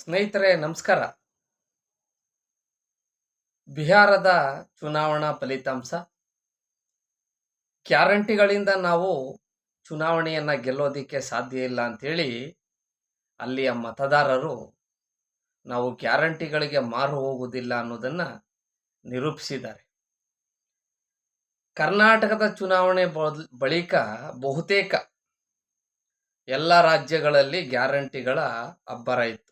ಸ್ನೇಹಿತರೆ, ನಮಸ್ಕಾರ. ಬಿಹಾರದ ಚುನಾವಣಾ ಫಲಿತಾಂಶ. ಗ್ಯಾರಂಟಿಗಳಿಂದ ನಾವು ಚುನಾವಣೆಯನ್ನ ಗೆಲ್ಲೋದಿಕ್ಕೆ ಸಾಧ್ಯ ಇಲ್ಲ ಅಂತೇಳಿ ಅಲ್ಲಿಯ ಮತದಾರರು ನಾವು ಗ್ಯಾರಂಟಿಗಳಿಗೆ ಮಾರು ಹೋಗುವುದಿಲ್ಲ ಅನ್ನೋದನ್ನ ನಿರೂಪಿಸಿದ್ದಾರೆ. ಕರ್ನಾಟಕದ ಚುನಾವಣೆ ಬಳಿಕ ಬಹುತೇಕ ಎಲ್ಲ ರಾಜ್ಯಗಳಲ್ಲಿ ಗ್ಯಾರಂಟಿಗಳ ಅಬ್ಬರ ಇತ್ತು.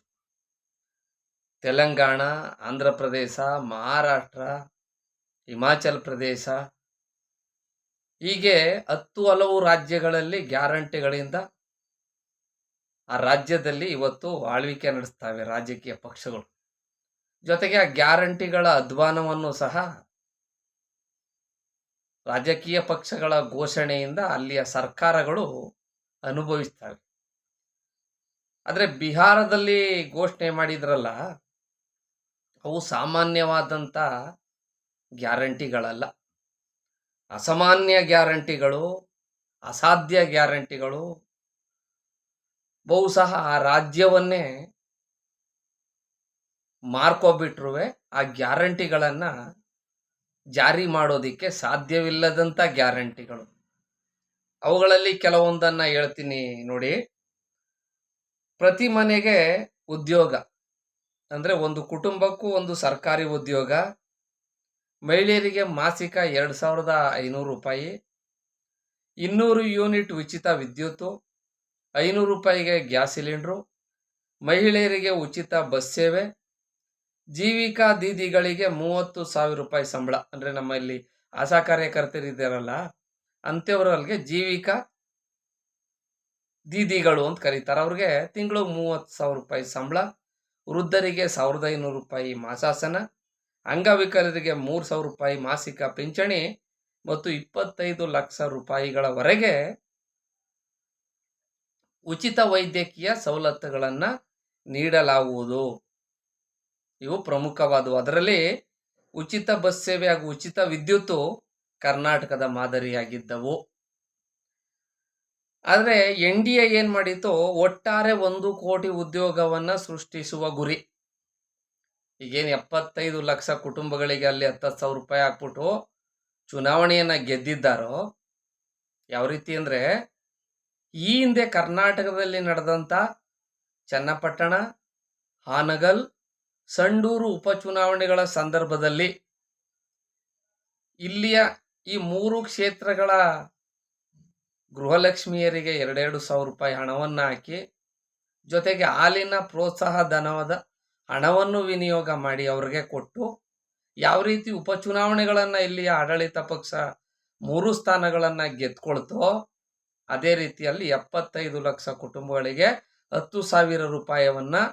ತೆಲಂಗಾಣ, ಆಂಧ್ರ ಪ್ರದೇಶ, ಮಹಾರಾಷ್ಟ್ರ, ಹಿಮಾಚಲ್ ಪ್ರದೇಶ. ಹೀಗೆ ಹತ್ತು ಹಲವು ರಾಜ್ಯಗಳಲ್ಲಿ ಗ್ಯಾರಂಟಿಗಳಿಂದ ಆ ರಾಜ್ಯದಲ್ಲಿ ಇವತ್ತು ಆಳ್ವಿಕೆ ನಡೆಸ್ತವೆ ರಾಜಕೀಯ ಪಕ್ಷಗಳು. ಜೊತೆಗೆ ಆ ಗ್ಯಾರಂಟಿಗಳ ಅಧ್ವಾನವನ್ನು ಸಹ ರಾಜಕೀಯ ಪಕ್ಷಗಳ ಘೋಷಣೆಯಿಂದ ಅಲ್ಲಿಯ ಸರ್ಕಾರಗಳು ಅನುಭವಿಸ್ತವೆ. ಆದರೆ ಬಿಹಾರದಲ್ಲಿ ಘೋಷಣೆ ಮಾಡಿದ್ರಲ್ಲ ಅವು ಸಾಮಾನ್ಯವಾದಂಥ ಗ್ಯಾರಂಟಿಗಳಲ್ಲ. ಅಸಾಮಾನ್ಯ ಗ್ಯಾರಂಟಿಗಳು, ಅಸಾಧ್ಯ ಗ್ಯಾರಂಟಿಗಳು, ಬಹುಶಃ ಆ ರಾಜ್ಯವನ್ನೇ ಮಾರ್ಕೋಬಿಟ್ರುವೆ. ಆ ಗ್ಯಾರಂಟಿಗಳನ್ನು ಜಾರಿ ಮಾಡೋದಿಕ್ಕೆ ಸಾಧ್ಯವಿಲ್ಲದಂಥ ಗ್ಯಾರಂಟಿಗಳು. ಅವುಗಳಲ್ಲಿ ಕೆಲವೊಂದನ್ನು ಹೇಳ್ತೀನಿ ನೋಡಿ. ಪ್ರತಿ ಮನೆಗೆ ಉದ್ಯೋಗ. ಅಂದ್ರೆ ಒಂದು ಕುಟುಂಬಕ್ಕೂ ಒಂದು ಸರ್ಕಾರಿ ಉದ್ಯೋಗ, ಮಹಿಳೆಯರಿಗೆ ಮಾಸಿಕ ಎರಡು ಸಾವಿರದ ಐನೂರು ರೂಪಾಯಿ, ಇನ್ನೂರು ಯೂನಿಟ್ ಉಚಿತ ವಿದ್ಯುತ್ತು, ಐನೂರು ರೂಪಾಯಿಗೆ ಗ್ಯಾಸ್ ಸಿಲಿಂಡ್ರು, ಮಹಿಳೆಯರಿಗೆ ಉಚಿತ ಬಸ್ ಸೇವೆ, ಜೀವಿಕಾ ದೀದಿಗಳಿಗೆ ಮೂವತ್ತು ಸಾವಿರ ರೂಪಾಯಿ ಸಂಬಳ. ಅಂದ್ರೆ ನಮ್ಮಲ್ಲಿ ಆಶಾ ಕಾರ್ಯಕರ್ತರಿದ್ದಾರಲ್ಲ ಅಲ್ಲಿಗೆ ಜೀವಿಕಾ ದೀದಿಗಳು ಅಂತ ಕರೀತಾರೆ. ಅವ್ರಿಗೆ ತಿಂಗಳು ಮೂವತ್ತು ಸಾವಿರ ರೂಪಾಯಿ ಸಂಬಳ. ವೃದ್ಧರಿಗೆ ಸಾವಿರದ ಐನೂರು ರೂಪಾಯಿ ಮಾಸಾಸನ, ಅಂಗವಿಕಲರಿಗೆ ಮೂರು ಸಾವಿರ ರೂಪಾಯಿ ಮಾಸಿಕ ಪಿಂಚಣಿ ಮತ್ತು ಇಪ್ಪತ್ತೈದು ಲಕ್ಷ ರೂಪಾಯಿಗಳವರೆಗೆ ಉಚಿತ ವೈದ್ಯಕೀಯ ಸವಲತ್ತುಗಳನ್ನು ನೀಡಲಾಗುವುದು. ಇವು ಪ್ರಮುಖವಾದವು. ಅದರಲ್ಲಿ ಉಚಿತ ಬಸ್ ಸೇವೆ ಹಾಗೂ ಉಚಿತ ವಿದ್ಯುತ್ತು ಕರ್ನಾಟಕದ ಮಾದರಿಯಾಗಿದ್ದವು. ಆದರೆ ಎನ್ ಡಿ ಎ ಏನು ಮಾಡಿತ್ತು ಒಟ್ಟಾರೆ ಒಂದು ಕೋಟಿ ಉದ್ಯೋಗವನ್ನು ಸೃಷ್ಟಿಸುವ ಗುರಿ. ಈಗೇನು ಎಪ್ಪತ್ತೈದು ಲಕ್ಷ ಕುಟುಂಬಗಳಿಗೆ ಅಲ್ಲಿ ಹತ್ತು ಸಾವಿರ ರೂಪಾಯಿ ಹಾಕ್ಬಿಟ್ಟು ಚುನಾವಣೆಯನ್ನು ಗೆದ್ದಿದ್ದಾರೋ, ಯಾವ ರೀತಿ ಅಂದರೆ ಈ ಹಿಂದೆ ಕರ್ನಾಟಕದಲ್ಲಿ ನಡೆದಂಥ ಚನ್ನಪಟ್ಟಣ, ಹಾನಗಲ್, ಸಂಡೂರು ಉಪಚುನಾವಣೆಗಳ ಸಂದರ್ಭದಲ್ಲಿ ಇಲ್ಲಿಯ ಈ ಮೂರು ಕ್ಷೇತ್ರಗಳ ಗೃಹಲಕ್ಷ್ಮಿಯರಿಗೆ ಎರಡೆರಡು ಸಾವಿರ ರೂಪಾಯಿ ಹಣವನ್ನು ಹಾಕಿ, ಜೊತೆಗೆ ಹಾಲಿನ ಪ್ರೋತ್ಸಾಹ ಧನವಾದ ಹಣವನ್ನು ವಿನಿಯೋಗ ಮಾಡಿ ಅವ್ರಿಗೆ ಕೊಟ್ಟು, ಯಾವ ರೀತಿ ಉಪಚುನಾವಣೆಗಳನ್ನು ಇಲ್ಲಿಯ ಆಡಳಿತ ಪಕ್ಷ ಮೂರು ಸ್ಥಾನಗಳನ್ನು ಗೆದ್ಕೊಳ್ತೋ, ಅದೇ ರೀತಿಯಲ್ಲಿ ಎಪ್ಪತ್ತೈದು ಲಕ್ಷ ಕುಟುಂಬಗಳಿಗೆ ಹತ್ತು ಸಾವಿರ ರೂಪಾಯಿಯನ್ನು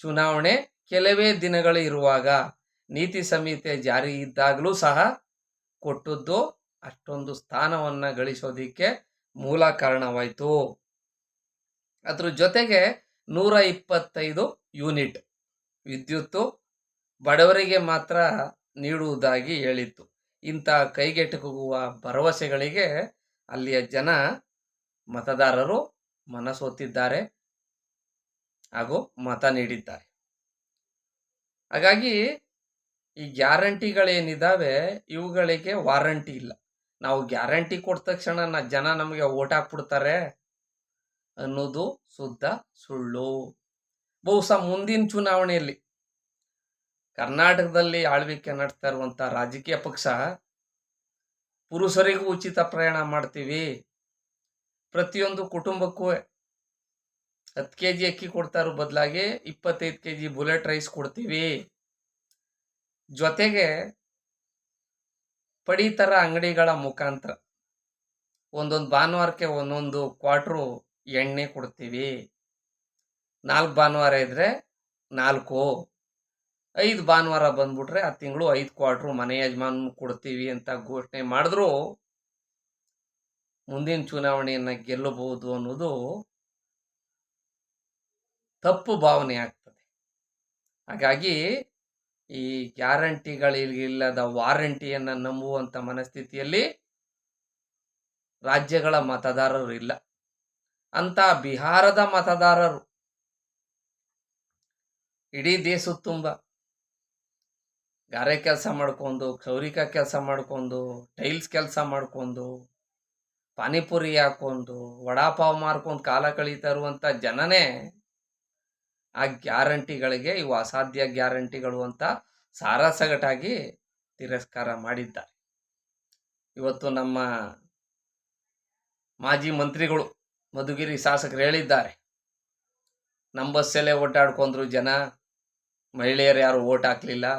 ಚುನಾವಣೆ ಕೆಲವೇ ದಿನಗಳು ಇರುವಾಗ ನೀತಿ ಸಂಹಿತೆ ಜಾರಿ ಇದ್ದಾಗಲೂ ಸಹ ಕೊಟ್ಟದ್ದು ಅಷ್ಟೊಂದು ಸ್ಥಾನವನ್ನು ಗಳಿಸೋದಿಕ್ಕೆ ಮೂಲ ಕಾರಣವಾಯಿತು. ಅದ್ರ ಜೊತೆಗೆ ನೂರ ಇಪ್ಪತ್ತೈದು ಯೂನಿಟ್ ವಿದ್ಯುತ್ತು ಬಡವರಿಗೆ ಮಾತ್ರ ನೀಡುವುದಾಗಿ ಹೇಳಿತ್ತು. ಇಂಥ ಕೈಗೆಟುಕುವ ಭರವಸೆಗಳಿಗೆ ಅಲ್ಲಿಯ ಜನ ಮತದಾರರು ಮನಸೋತಿದ್ದಾರೆ ಹಾಗೂ ಮತ ನೀಡಿದ್ದಾರೆ. ಹಾಗಾಗಿ ಈ ಗ್ಯಾರಂಟಿಗಳೇನಿದ್ದಾವೆ ಇವುಗಳಿಗೆ ವಾರಂಟಿ ಇಲ್ಲ. ನಾವು ಗ್ಯಾರಂಟಿ ಕೊಟ್ಟ ತಕ್ಷಣ ನ- ಜನ ನಮಗೆ ಓಟ್ ಹಾಕ್ಬಿಡ್ತಾರೆ ಅನ್ನೋದು ಶುದ್ಧ ಸುಳ್ಳು. ಬಹುಶಃ ಮುಂದಿನ ಚುನಾವಣೆಯಲ್ಲಿ ಕರ್ನಾಟಕದಲ್ಲಿ ಆಳ್ವಿಕೆ ನಡೆಸ್ತಾ ಇರುವಂಥ ರಾಜಕೀಯ ಪಕ್ಷ ಪುರುಷರಿಗೂ ಉಚಿತ ಪ್ರಯಾಣ ಮಾಡ್ತೀವಿ. ಪ್ರತಿಯೊಂದು ಕುಟುಂಬಕ್ಕೂ ಹತ್ತು ಕೆ ಜಿ ಅಕ್ಕಿ ಕೊಡ್ತಾ ಇರೋ ಬದಲಾಗಿ ಇಪ್ಪತ್ತೈದು ಕೆ ಜಿ ಬುಲೆಟ್ ರೈಸ್ ಕೊಡ್ತೀವಿ. ಜೊತೆಗೆ ಪಡಿತರ ಅಂಗಡಿಗಳ ಮುಖಾಂತರ ಒಂದೊಂದು ಭಾನುವಾರಕ್ಕೆ ಒಂದೊಂದು ಕ್ವಾಟ್ರು ಎಣ್ಣೆ ಕೊಡ್ತೀವಿ. ನಾಲ್ಕು ಭಾನುವಾರ ಇದ್ರೆ ನಾಲ್ಕು, ಐದು ಭಾನುವಾರ ಬಂದ್ಬಿಟ್ರೆ ಆ ತಿಂಗಳು ಐದು ಕ್ವಾಟ್ರು ಮನೆ ಯಜಮಾನ ಕೊಡ್ತೀವಿ ಅಂತ ಘೋಷಣೆ ಮಾಡಿದ್ರು ಮುಂದಿನ ಚುನಾವಣೆಯನ್ನ ಗೆಲ್ಲಬಹುದು ಅನ್ನೋದು ತಪ್ಪು ಭಾವನೆ ಆಗ್ತದೆ. ಹಾಗಾಗಿ ಈ ಗ್ಯಾರಂಟಿಗಳಿಲ್ಲದ ವಾರಂಟಿಯನ್ನು ನಂಬುವಂತ ಮನಸ್ಥಿತಿಯಲ್ಲಿ ರಾಜ್ಯಗಳ ಮತದಾರರು ಇಲ್ಲ. ಅಂತ ಬಿಹಾರದ ಮತದಾರರು. ಇಡೀ ದೇಶ ತುಂಬ. ಗಾರೆ ಕೆಲಸ ಮಾಡ್ಕೊಂಡು, ಕೌರಿಕ ಕೆಲಸ ಮಾಡ್ಕೊಂಡು, ಟೈಲ್ಸ್ ಕೆಲಸ ಮಾಡ್ಕೊಂಡು, ಪಾನಿಪುರಿ ಹಾಕೊಂಡು, ವಡಾಪಾವ್ ಮಾರ್ಕೊಂಡು ಕಾಲ ಕಳೀತಾ ಇರುವಂಥ ಜನನೇ ಆ ಗ್ಯಾರಂಟಿಗಳಿಗೆ, ಇವು ಅಸಾಧ್ಯ ಗ್ಯಾರಂಟಿಗಳು ಅಂತ ಸಾರಾಸಗಟಾಗಿ ತಿರಸ್ಕಾರ ಮಾಡಿದ್ದಾರೆ. ಇವತ್ತು ನಮ್ಮ ಮಾಜಿ ಮಂತ್ರಿಗಳು, ಮಧುಗಿರಿ ಶಾಸಕರು ಹೇಳಿದ್ದಾರೆ. ನಮ್ಮ ಬಸ್ಸಲ್ಲೇ ಓಟಾಡ್ಕೊಂಡ್ರು ಜನ, ಮಹಿಳೆಯರು ಯಾರು ಓಟ್ ಹಾಕ್ಲಿಲ್ಲ.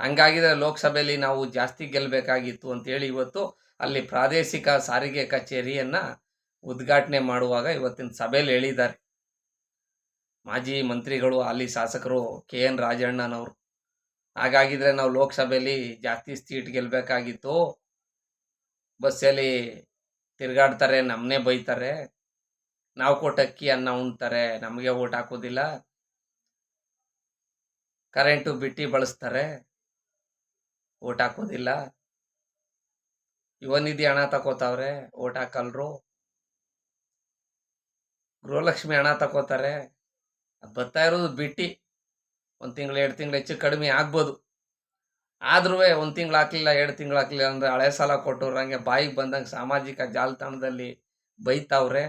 ಹಂಗಾಗಿದ್ರೆ ಲೋಕಸಭೆಯಲ್ಲಿ ನಾವು ಜಾಸ್ತಿ ಗೆಲ್ಲಬೇಕಾಗಿತ್ತು ಅಂತೇಳಿ ಇವತ್ತು ಅಲ್ಲಿ ಪ್ರಾದೇಶಿಕ ಸಾರಿಗೆ ಕಚೇರಿಯನ್ನ ಉದ್ಘಾಟನೆ ಮಾಡುವಾಗ ಇವತ್ತಿನ ಸಭೆಯಲ್ಲಿ ಹೇಳಿದ್ದಾರೆ. ಮಾಜಿ ಮಂತ್ರಿಗಳು, ಅಲ್ಲಿ ಶಾಸಕರು ಕೆ. ಎನ್. ರಾಜಣ್ಣನವರು. ಹಾಗಾಗಿದ್ರೆ ನಾವು ಲೋಕಸಭೆಯಲ್ಲಿ ಜಾಸ್ತಿ ಸೀಟ್ ಗೆಲ್ಲಬೇಕಾಗಿತ್ತು ಬಸ್ಸಲ್ಲಿ ತಿರುಗಾಡ್ತಾರೆ ನಮ್ಮನ್ನೇ ಬೈತಾರೆ. ನಾವು ಕೊಟ್ಟ ಅಕ್ಕಿ, ಅನ್ನ ಉಣ್ತಾರೆ, ನಮಗೆ ಓಟ್ ಹಾಕೋದಿಲ್ಲ. ಕರೆಂಟು ಬಿಟ್ಟು ಬಳಸ್ತಾರೆ. ಓಟ್ ಹಾಕೋದಿಲ್ಲ. ಯುವ ನಿಧಿ ಹಣ ತಗೋತಾವ್ರೆ ಓಟ್ ಹಾಕಲ್ರು. ಗೃಹಲಕ್ಷ್ಮಿ ಹಣ ತಕೋತಾರೆ. ಅದ್ ಬರ್ತಾ ಇರೋದು ಬಿಟ್ಟು. ಒಂದು ತಿಂಗಳು, ಎರಡು ತಿಂಗಳು ಹೆಚ್ಚು ಕಡಿಮೆ ಆಗ್ಬೋದು. ಆದ್ರೂ ಒಂದು ತಿಂಗಳು ಹಾಕ್ಲಿಲ್ಲ, ಎರಡು ತಿಂಗಳು ಹಾಕ್ಲಿಲ್ಲ ಅಂದ್ರೆ ಹಳೆ ಸಾಲ ಕೊಟ್ಟವ್ರು ಹಂಗೆ ಬಾಯಿಗೆ ಬಂದಂಗೆ ಸಾಮಾಜಿಕ ಜಾಲತಾಣದಲ್ಲಿ ಬೈತಾವ್ರೆ.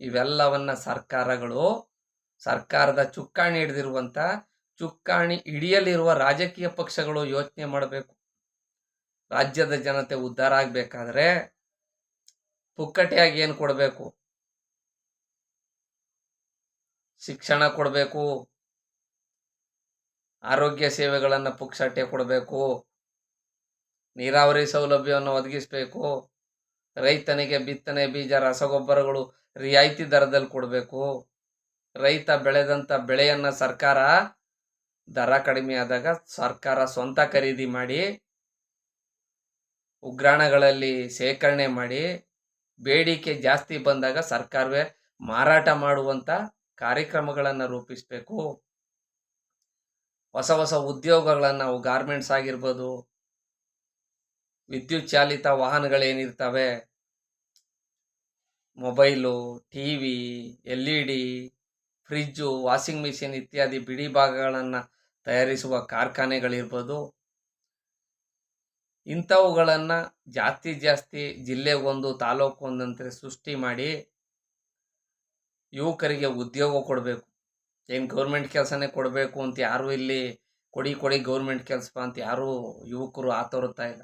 ಇವೆಲ್ಲವನ್ನ ಸರ್ಕಾರಗಳು, ಸರ್ಕಾರದ ಚುಕ್ಕಾಣಿ ಹಿಡಿದಿರುವಂಥ ಚುಕ್ಕಾಣಿ ಹಿಡಿಯಲಿರುವ ರಾಜಕೀಯ ಪಕ್ಷಗಳು ಯೋಚನೆ ಮಾಡಬೇಕು. ರಾಜ್ಯದ ಜನತೆ ಉದ್ಧಾರ ಆಗಬೇಕಾದ್ರೆ ಪುಕ್ಕಟೆಯಾಗಿ ಏನು ಕೊಡಬೇಕು? ಶಿಕ್ಷಣ ಕೊಡಬೇಕು. ಆರೋಗ್ಯ ಸೇವೆಗಳನ್ನು ಪುಕ್ಸಟ್ಟೆ ಕೊಡಬೇಕು. ನೀರಾವರಿ ಸೌಲಭ್ಯವನ್ನು ಒದಗಿಸಬೇಕು. ರೈತನಿಗೆ ಬಿತ್ತನೆ ಬೀಜ, ರಸಗೊಬ್ಬರಗಳು ರಿಯಾಯಿತಿ ದರದಲ್ಲಿ ಕೊಡಬೇಕು. ರೈತ ಬೆಳೆದಂಥ ಬೆಳೆಯನ್ನು ಸರ್ಕಾರ ದರ ಕಡಿಮೆ ಆದಾಗ ಸರ್ಕಾರ ಸ್ವಂತ ಖರೀದಿ ಮಾಡಿ, ಉಗ್ರಾಣಗಳಲ್ಲಿ ಶೇಖರಣೆ ಮಾಡಿ, ಬೇಡಿಕೆ ಜಾಸ್ತಿ ಬಂದಾಗ ಸರ್ಕಾರವೇ ಮಾರಾಟ ಮಾಡುವಂತ ಕಾರ್ಯಕ್ರಮಗಳನ್ನು ರೂಪಿಸಬೇಕು. ಹೊಸ ಹೊಸ ಉದ್ಯೋಗಗಳನ್ನು ನಾವು ಗಾರ್ಮೆಂಟ್ಸ್ ಆಗಿರ್ಬೋದು. ವಿದ್ಯುತ್ ಚಾಲಿತ ವಾಹನಗಳೇನಿರ್ತವೆ? Mobile, T V, L E D, fridge, washing machine ಇತ್ಯಾದಿ ಬಿಡಿ ಭಾಗಗಳನ್ನು ತಯಾರಿಸುವ ಕಾರ್ಖಾನೆಗಳಿರ್ಬೋದು. ಇಂಥವುಗಳನ್ನು ಜಾಸ್ತಿ ಜಾಸ್ತಿ ಜಿಲ್ಲೆಗೊಂದು ತಾಲೂಕು ಒಂದಂತೆ ಸೃಷ್ಟಿ ಮಾಡಿ ಯುವಕರಿಗೆ ಉದ್ಯೋಗ ಕೊಡಬೇಕು. ಏನು ಗೌರ್ಮೆಂಟ್ ಕೆಲಸನೇ ಕೊಡಬೇಕು ಅಂತ ಯಾರೂ ಇಲ್ಲಿ ಕೊಡಿ ಕೊಡಿ ಗೌರ್ಮೆಂಟ್ ಕೆಲಸ ಅಂತ ಯಾರೂ ಯುವಕರು ಆತೋರುತ್ತಾ ಇಲ್ಲ.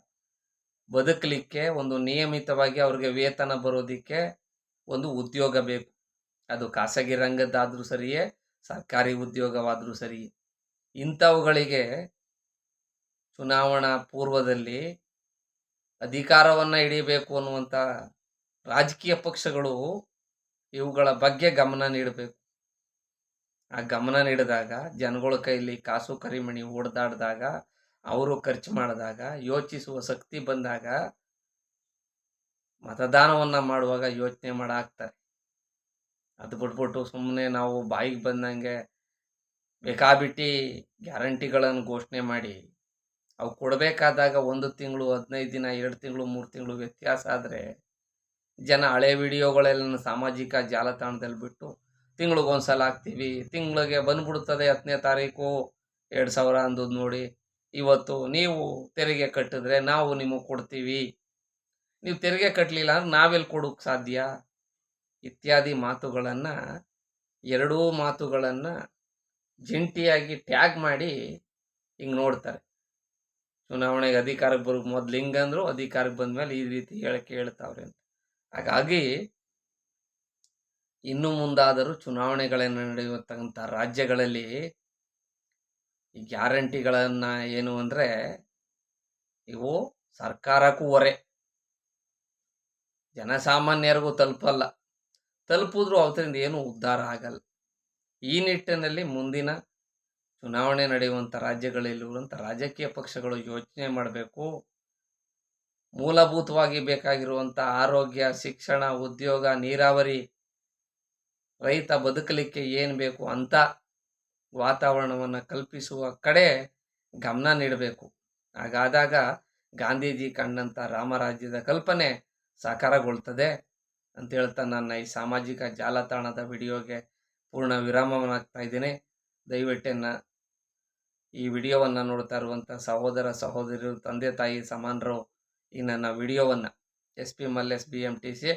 ಬದುಕಲಿಕ್ಕೆ ಒಂದು ನಿಯಮಿತವಾಗಿ ಅವ್ರಿಗೆ ವೇತನ ಬರೋದಕ್ಕೆ ಒಂದು ಉದ್ಯೋಗ ಬೇಕು. ಅದು ಖಾಸಗಿ ರಂಗದ್ದಾದರೂ ಸರಿಯೇ, ಸರ್ಕಾರಿ ಉದ್ಯೋಗವಾದರೂ ಸರಿ ಇಂಥವುಗಳಿಗೆ ಚುನಾವಣಾ ಪೂರ್ವದಲ್ಲಿ ಅಧಿಕಾರವನ್ನು ಹಿಡಿಯಬೇಕು ಅನ್ನುವಂಥ ರಾಜಕೀಯ ಪಕ್ಷಗಳು ಇವುಗಳ ಬಗ್ಗೆ ಗಮನ ನೀಡಬೇಕು. ಆ ಗಮನ ನೀಡಿದಾಗ, ಜನಗಳ ಕೈಲಿ ಕಾಸು ಕರಿಮಣಿ ಓಡ್ದಾಡಿದಾಗ, ಅವರು ಖರ್ಚು ಮಾಡಿದಾಗ, ಯೋಚಿಸುವ ಶಕ್ತಿ ಬಂದಾಗ ಮತದಾನವನ್ನ ಮಾಡುವಾಗ ಯೋಚನೆ ಮಾಡಾಕ್ತಾರೆ ಅದು ಬಿಟ್ಬಿಟ್ಟು ಸುಮ್ಮನೆ ನಾವು ಬಾಯಿಗೆ ಬಂದಂಗೆ ಬೇಕಾಬಿಟ್ಟಿ ಗ್ಯಾರಂಟಿಗಳನ್ನು ಘೋಷಣೆ ಮಾಡಿ, ಅವು ಕೊಡಬೇಕಾದಾಗ ಒಂದು ತಿಂಗಳು, ಹದಿನೈದು ದಿನ, ಎರಡು ತಿಂಗಳು, ಮೂರು ತಿಂಗಳು ವ್ಯತ್ಯಾಸ ಆದರೆ ಜನ ಹಳೆ ವಿಡಿಯೋಗಳೆಲ್ಲ ಸಾಮಾಜಿಕ ಜಾಲತಾಣದಲ್ಲಿ ಬಿಟ್ಟು ತಿಂಗಳಿಗೊಂದು ಸಲ ಹಾಕ್ತೀವಿ. ತಿಂಗಳಿಗೆ ಬಂದ್ಬಿಡ್ತದೆ ಹತ್ತನೇ ತಾರೀಕು ಎರಡು ಸಾವಿರ ಅಂದದ್ದು ನೋಡಿ. ಇವತ್ತು ನೀವು ತೆರಿಗೆ ಕಟ್ಟಿದ್ರೆ ನಾವು ನಿಮಗೆ ಕೊಡ್ತೀವಿ. ನೀವು ತೆರಿಗೆ ಕಟ್ಟಲಿಲ್ಲ ಅಂದ್ರೆ ನಾವೆಲ್ಲಿ ಕೊಡೋಕ್ಕೆ ಸಾಧ್ಯ? ಇತ್ಯಾದಿ ಮಾತುಗಳನ್ನು, ಎರಡೂ ಮಾತುಗಳನ್ನು ಜಂಟಿಯಾಗಿ ಟ್ಯಾಗ್ ಮಾಡಿ ಹಿಂಗೆ ನೋಡ್ತಾರೆ. ಚುನಾವಣೆಗೆ ಅಧಿಕಾರಕ್ಕೆ ಬರೋಕ್ಕೆ ಮೊದ್ಲು ಹಿಂಗಂದ್ರು ಅಧಿಕಾರಕ್ಕೆ ಬಂದ್ಮೇಲೆ ಈ ರೀತಿ ಹೇಳಕ್ಕೆ ಹೇಳ್ತಾವ್ರೆ ಅಂತ. ಹಾಗಾಗಿ ಇನ್ನು ಮುಂದಾದರೂ ಚುನಾವಣೆಗಳನ್ನು ನಡೆಯುವಂತಕ್ಕಂಥ ರಾಜ್ಯಗಳಲ್ಲಿ ಈ ಗ್ಯಾರಂಟಿಗಳನ್ನ ಏನು ಅಂದ್ರೆ ಇವು ಸರ್ಕಾರಕ್ಕೂ ಹೊರೆ. ಜನಸಾಮಾನ್ಯರಿಗೂ ತಲುಪಲ್ಲ. ತಲುಪಿದ್ರು ಅವತ್ತರಿಂದ ಏನು ಉದ್ಧಾರ ಆಗಲ್ಲ. ಈ ನಿಟ್ಟಿನಲ್ಲಿ ಮುಂದಿನ ಚುನಾವಣೆ ನಡೆಯುವಂಥ ರಾಜ್ಯಗಳಲ್ಲಿರುವಂಥ ರಾಜಕೀಯ ಪಕ್ಷಗಳು ಯೋಚನೆ ಮಾಡಬೇಕು. ಮೂಲಭೂತವಾಗಿ ಬೇಕಾಗಿರುವಂಥ ಆರೋಗ್ಯ, ಶಿಕ್ಷಣ, ಉದ್ಯೋಗ, ನೀರಾವರಿ, ರೈತ ಬದುಕಲಿಕ್ಕೆ ಏನು ಬೇಕು ಅಂತ ವಾತಾವರಣವನ್ನು ಕಲ್ಪಿಸುವ ಕಡೆ ಗಮನ ನೀಡಬೇಕು. ಹಾಗಾದಾಗ ಗಾಂಧೀಜಿ ಕಂಡಂಥ ರಾಮರಾಜ್ಯದ ಕಲ್ಪನೆ ಸಾಕಾರಗೊಳ್ತದೆ ಅಂತ ಹೇಳ್ತಾ ನನ್ನ ಈ ಸಾಮಾಜಿಕ ಜಾಲತಾಣದ ವಿಡಿಯೋಗೆ ಪೂರ್ಣ ವಿರಾಮವನ್ನಾಗ್ತಾ ಇದ್ದೀನಿ. ದಯವಿಟ್ಟೆನ್ನ ಈ ವಿಡಿಯೋವನ್ನು ನೋಡ್ತಾ ಇರುವಂಥ ಸಹೋದರ ಸಹೋದರಿಯರು ತಂದೆ, ತಾಯಿ, ಸಮಾನರು ಈ ನನ್ನ ವಿಡಿಯೋವನ್ನು S P Mallesh B M T C,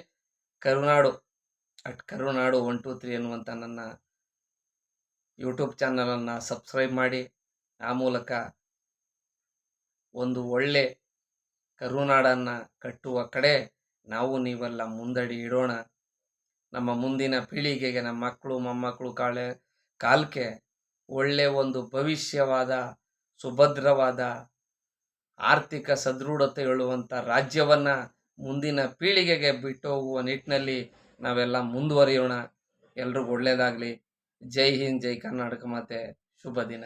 Karunadu at Karunadu one two three ಎನ್ನುವಂಥ ನನ್ನ ಯೂಟ್ಯೂಬ್ ಚಾನಲನ್ನು ಸಬ್ಸ್ಕ್ರೈಬ್ ಮಾಡಿ, ಆ ಮೂಲಕ ಒಂದು ಒಳ್ಳೆ ಕರುನಾಡನ್ನು ಕಟ್ಟುವ ಕಡೆ ನಾವು ನೀವೆಲ್ಲ ಮುಂದಡಿ ಇಡೋಣ. ನಮ್ಮ ಮುಂದಿನ ಪೀಳಿಗೆಗೆ, ನಮ್ಮ ಮಕ್ಕಳು, ಮೊಮ್ಮಕ್ಕಳು ಕಾಳೆ ಕಾಲಕ್ಕೆ ಒಳ್ಳೆ ಒಂದು ಭವಿಷ್ಯವಾದ, ಸುಭದ್ರವಾದ ಆರ್ಥಿಕ ಸದೃಢತೆ ಹೇಳುವಂಥ ರಾಜ್ಯವನ್ನು ಮುಂದಿನ ಪೀಳಿಗೆಗೆ ಬಿಟ್ಟು ಹೋಗುವ ನಿಟ್ಟಿನಲ್ಲಿ ನಾವೆಲ್ಲ ಮುಂದುವರಿಯೋಣ. ಎಲ್ರಿಗೂ ಒಳ್ಳೆಯದಾಗಲಿ ಜೈ ಹಿಂದ್, ಜೈ ಕರ್ನಾಟಕ ಮಾತೆ. ಶುಭ ದಿನ.